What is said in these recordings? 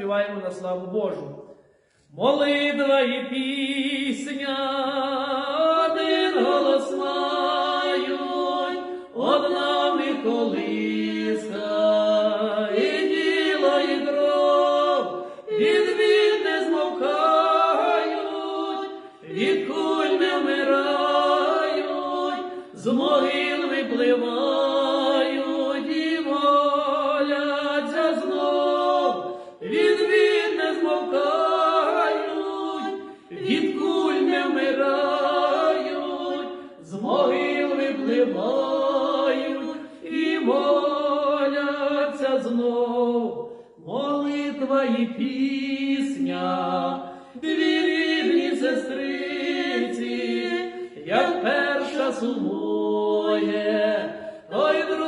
співаємо на славу Божу. Молитва і пісня, один голос мають, одна них колиска, і діло, і дров, від від не змовкають, від куль не вмирають, з могил випливають випливають і моляться знов, молитва і пісня, дві рідні сестриці, як перша сумує, той друга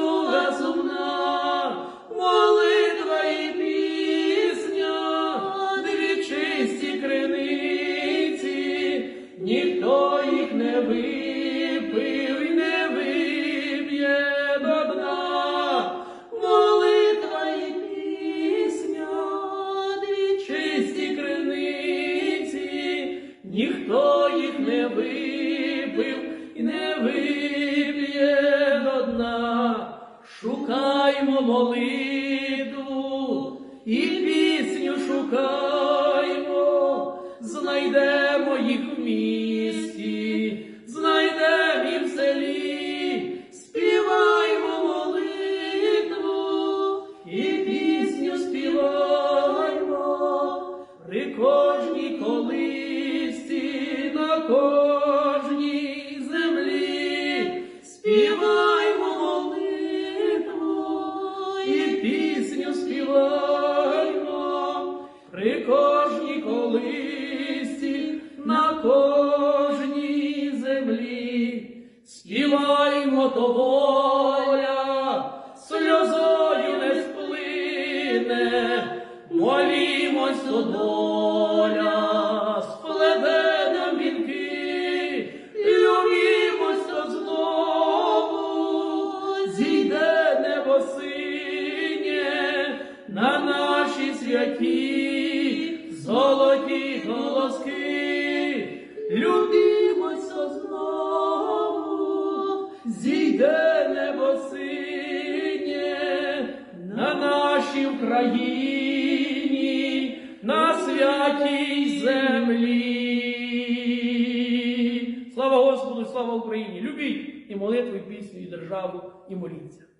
не випив і не вип'є до дна. Шукаймо молитву і пісню шукаймо, знайдемо їх в співаймо при кожній колисті, на кожній землі, співаймо то воля, сльозою не сплине, молімось то святі, золоті голоски, любімося знову, зійде небо синє на нашій Україні, на святій землі. Слава Господу, слава Україні! Любіть і молитву, і пісню, і державу, і моліться.